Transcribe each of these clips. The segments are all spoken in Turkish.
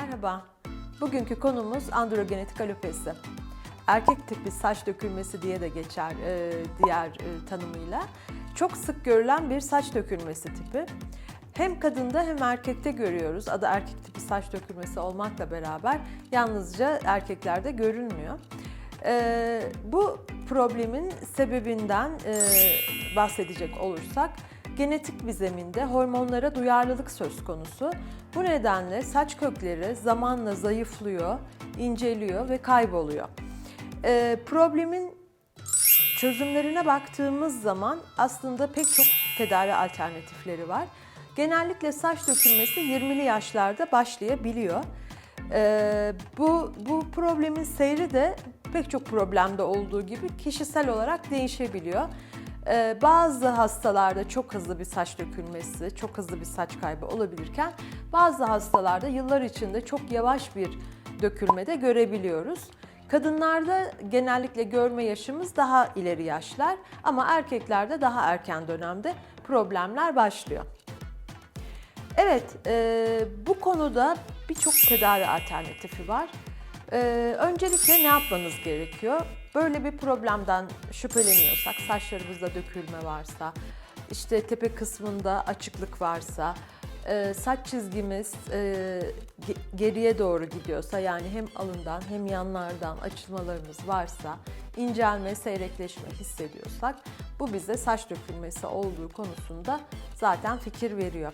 Merhaba. Bugünkü konumuz androgenetik alopesi. Erkek tipi saç dökülmesi diye de geçer e, diğer e, tanımıyla. Çok sık görülen bir saç dökülmesi tipi. Hem kadında hem erkekte görüyoruz. Adı erkek tipi saç dökülmesi olmakla beraber yalnızca erkeklerde görünmüyor. E, bu problemin sebebinden e, bahsedecek olursak genetik bir zeminde hormonlara duyarlılık söz konusu. Bu nedenle saç kökleri zamanla zayıflıyor, inceliyor ve kayboluyor. Ee, problemin çözümlerine baktığımız zaman aslında pek çok tedavi alternatifleri var. Genellikle saç dökülmesi 20'li yaşlarda başlayabiliyor. Ee, bu, bu problemin seyri de pek çok problemde olduğu gibi kişisel olarak değişebiliyor. Ee, bazı hastalarda çok hızlı bir saç dökülmesi, çok hızlı bir saç kaybı olabilirken bazı hastalarda yıllar içinde çok yavaş bir dökülme de görebiliyoruz. Kadınlarda genellikle görme yaşımız daha ileri yaşlar ama erkeklerde daha erken dönemde problemler başlıyor. Evet, e, bu konuda birçok tedavi alternatifi var. E, öncelikle ne yapmanız gerekiyor? Böyle bir problemden şüpheleniyorsak, saçlarımızda dökülme varsa, işte tepe kısmında açıklık varsa, e, saç çizgimiz e, ge- geriye doğru gidiyorsa yani hem alından hem yanlardan açılmalarımız varsa, incelme, seyrekleşme hissediyorsak bu bize saç dökülmesi olduğu konusunda zaten fikir veriyor.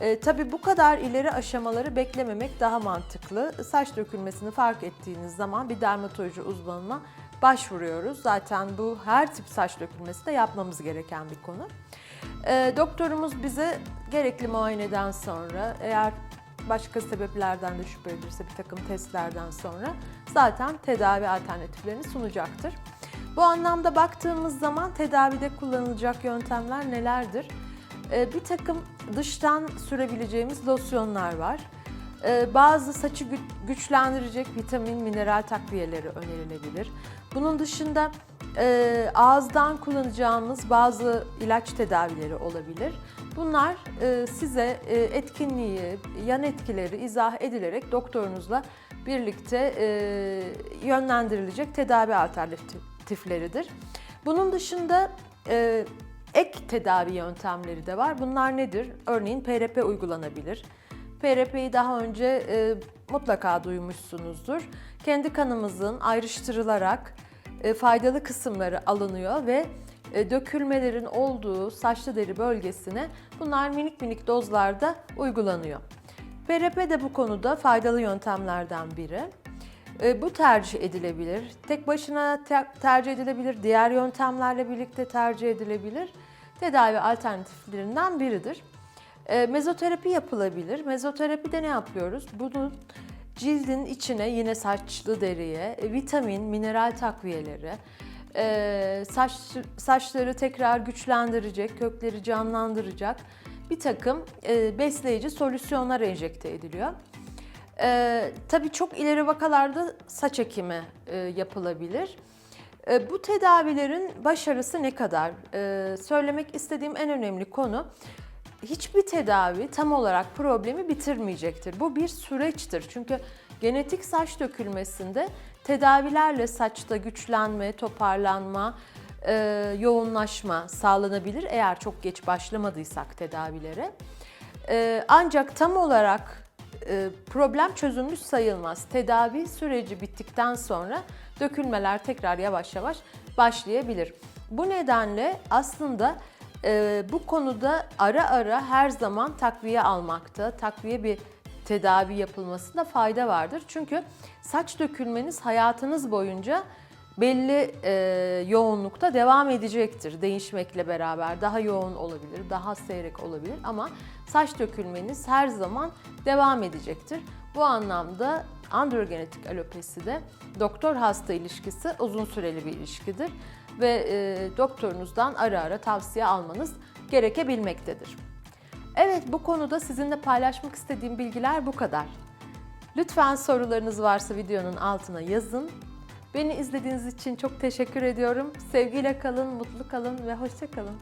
E, tabii bu kadar ileri aşamaları beklememek daha mantıklı. Saç dökülmesini fark ettiğiniz zaman bir dermatoloji uzmanına başvuruyoruz. Zaten bu her tip saç dökülmesi de yapmamız gereken bir konu. E, doktorumuz bize gerekli muayeneden sonra eğer başka sebeplerden de şüphe edilirse bir takım testlerden sonra zaten tedavi alternatiflerini sunacaktır. Bu anlamda baktığımız zaman tedavide kullanılacak yöntemler nelerdir? Ee, Bir takım dıştan sürebileceğimiz losyonlar var. Ee, Bazı saçı gü- güçlendirecek vitamin, mineral takviyeleri önerilebilir. Bunun dışında e, ağızdan kullanacağımız bazı ilaç tedavileri olabilir. Bunlar e, size e, etkinliği, yan etkileri izah edilerek doktorunuzla birlikte yönlendirilecek tedavi alternatifleridir. Bunun dışında ek tedavi yöntemleri de var. Bunlar nedir? Örneğin PRP uygulanabilir. PRP'yi daha önce e, mutlaka duymuşsunuzdur. Kendi kanımızın ayrıştırılarak e, faydalı kısımları alınıyor ve e, dökülmelerin olduğu saçlı deri bölgesine bunlar minik minik dozlarda uygulanıyor. PRP de bu konuda faydalı yöntemlerden biri. E, Bu tercih edilebilir. Tek başına te- tercih edilebilir, diğer yöntemlerle birlikte tercih edilebilir. Tedavi alternatiflerinden biridir. E, Mezoterapi yapılabilir. Mezoterapide ne yapıyoruz? Bunun cildin içine yine saçlı deriye e, vitamin, mineral takviyeleri, e, saç saçları tekrar güçlendirecek, kökleri canlandıracak bir takım e, besleyici solüsyonlar enjekte ediliyor. Ee, tabii çok ileri vakalarda saç ekimi e, yapılabilir. E, bu tedavilerin başarısı ne kadar? E, söylemek istediğim en önemli konu hiçbir tedavi tam olarak problemi bitirmeyecektir. Bu bir süreçtir. Çünkü genetik saç dökülmesinde tedavilerle saçta güçlenme, toparlanma, e, yoğunlaşma sağlanabilir eğer çok geç başlamadıysak tedavilere. E, ancak tam olarak problem çözülmüş sayılmaz. Tedavi süreci bittikten sonra dökülmeler tekrar yavaş yavaş başlayabilir. Bu nedenle aslında e, bu konuda ara ara her zaman takviye almakta, takviye bir tedavi yapılmasında fayda vardır. Çünkü saç dökülmeniz hayatınız boyunca belli e, yoğunlukta devam edecektir. Değişmekle beraber daha yoğun olabilir, daha seyrek olabilir ama saç dökülmeniz her zaman devam edecektir. Bu anlamda androgenetik alopesi de doktor hasta ilişkisi uzun süreli bir ilişkidir ve e, doktorunuzdan ara ara tavsiye almanız gerekebilmektedir. Evet bu konuda sizinle paylaşmak istediğim bilgiler bu kadar. Lütfen sorularınız varsa videonun altına yazın. Beni izlediğiniz için çok teşekkür ediyorum. Sevgiyle kalın, mutlu kalın ve hoşça kalın.